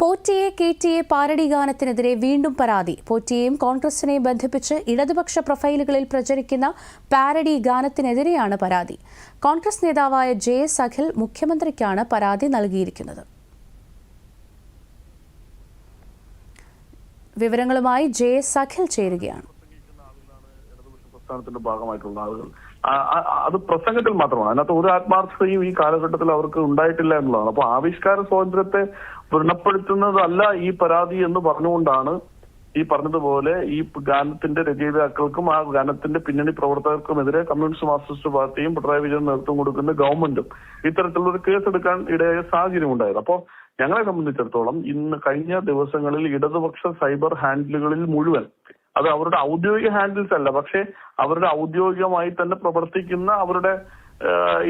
പോറ്റിയെ K T A parody ഗാനത്തിനെതിരെ വീണ്ടും പരാതി. പോറ്റിയെയും കോൺഗ്രസിനെയും ബന്ധിപ്പിച്ച് ഇടതുപക്ഷ പ്രൊഫൈലുകളിൽ പ്രചരിക്കുന്ന പാരഡി ഗാനത്തിനെതിരെയാണ് പരാതി. കോൺഗ്രസ് നേതാവായ ജെ എസ് അഖിൽ മുഖ്യമന്ത്രിക്കാണ് പരാതി നൽകിയിരിക്കുന്നത്. വിവരങ്ങളുമായി ജെ എസ് അഖിൽ ചേരുകയാണ്. പ്രസ്ഥാനത്തിന്റെ ഭാഗമായിട്ടുള്ള ആളുകൾ. അത് പ്രസംഗത്തിൽ മാത്രമാണ്. അതിനകത്ത് ഒരു ആത്മാർത്ഥതയും ഈ കാലഘട്ടത്തിൽ അവർക്ക് ഉണ്ടായിട്ടില്ല എന്നുള്ളതാണ്. അപ്പൊ ആവിഷ്കാര സ്വാതന്ത്ര്യത്തെ വ്രണപ്പെടുത്തുന്നതല്ല ഈ പരാതി എന്ന് പറഞ്ഞുകൊണ്ടാണ് ഈ പറഞ്ഞതുപോലെ ഈ ഗാനത്തിന്റെ രചയിതാക്കൾക്കും ആ ഗാനത്തിന്റെ പിന്നണി പ്രവർത്തകർക്കുമെതിരെ കമ്മ്യൂണിസ്റ്റ് മാർക്സിസ്റ്റ് പാർട്ടിയും പിണറായി വിജയൻ നേതൃത്വം കൊടുക്കുന്ന ഗവൺമെന്റും ഇത്തരത്തിലുള്ള കേസെടുക്കാൻ ഇടയായ സാഹചര്യം ഉണ്ടായത് അപ്പോ ഞങ്ങളെ സംബന്ധിച്ചിടത്തോളം ഇന്ന് കഴിഞ്ഞ ദിവസങ്ങളിൽ ഇടതുപക്ഷ സൈബർ ഹാൻഡിലുകളിൽ മുഴുവൻ അത് അവരുടെ ഔദ്യോഗിക ഹാൻഡിൽസ് അല്ല. പക്ഷെ അവരുടെ ഔദ്യോഗികമായി തന്നെ പ്രവർത്തിക്കുന്ന അവരുടെ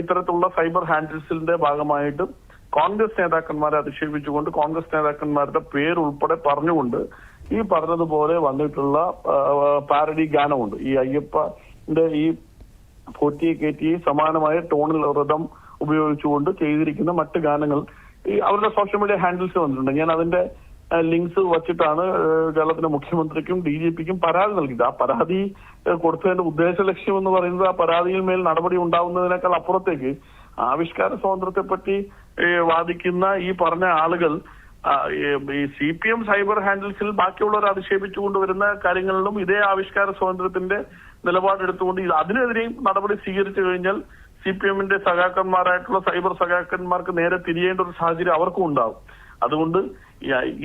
ഇത്തരത്തിലുള്ള സൈബർ ഹാൻഡിൽസിന്റെ ഭാഗമായിട്ടും കോൺഗ്രസ് നേതാക്കന്മാരെ അധിക്ഷേപിച്ചുകൊണ്ട് കോൺഗ്രസ് നേതാക്കന്മാരുടെ പേരുൾപ്പെടെ പറഞ്ഞുകൊണ്ട് ഈ പറഞ്ഞതുപോലെ വന്നിട്ടുള്ള പാരഡി ഗാനമുണ്ട്. ഈ അയ്യപ്പന്റെ ഈ പോറ്റിയെ കയറ്റി സമാനമായ ടോണിൽ വ്രതം ഉപയോഗിച്ചുകൊണ്ട് ചെയ്തിരിക്കുന്ന മറ്റ് ഗാനങ്ങൾ ഈ അവരുടെ സോഷ്യൽ മീഡിയ ഹാൻഡിൽസ് വന്നിട്ടുണ്ട്. ഞാൻ അതിന്റെ ലിങ്ക്സ് വച്ചിട്ടാണ് കേരളത്തിലെ മുഖ്യമന്ത്രിക്കും ഡി ജി പിക്കും പരാതി നൽകിയത്. ആ പരാതി കൊടുത്തതിന്റെ ഉദ്ദേശ ലക്ഷ്യം എന്ന് പറയുന്നത് ആ പരാതിയിൽ മേൽ നടപടി ഉണ്ടാവുന്നതിനേക്കാൾ അപ്പുറത്തേക്ക് ആവിഷ്കാര സ്വാതന്ത്ര്യത്തെ പറ്റി വാദിക്കുന്ന ഈ പറഞ്ഞ ആളുകൾ ഈ- സി പി എം സൈബർ ഹാൻഡിൽസിൽ ബാക്കിയുള്ളവർ അധിക്ഷേപിച്ചുകൊണ്ട് വരുന്ന കാര്യങ്ങളിലും ഇതേ ആവിഷ്കാര സ്വാതന്ത്ര്യത്തിന്റെ നിലപാടെടുത്തുകൊണ്ട് അതിനെതിരെയും നടപടി സ്വീകരിച്ചു കഴിഞ്ഞാൽ സി പി എമ്മിന്റെ സഖാക്കന്മാരായിട്ടുള്ള സൈബർ സഖാക്കന്മാർക്ക് നേരെ തിരിയേണ്ട ഒരു സാഹചര്യം അവർക്കും ഉണ്ടാവും. അതുകൊണ്ട്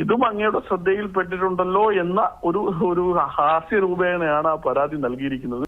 ഇതും അങ്ങയുടെ ശ്രദ്ധയിൽപ്പെട്ടിട്ടുണ്ടല്ലോ എന്ന ഒരു ഒരു ഹാസ്യ രൂപേണയാണ് ആ പരാതി നൽകിയിരിക്കുന്നത്.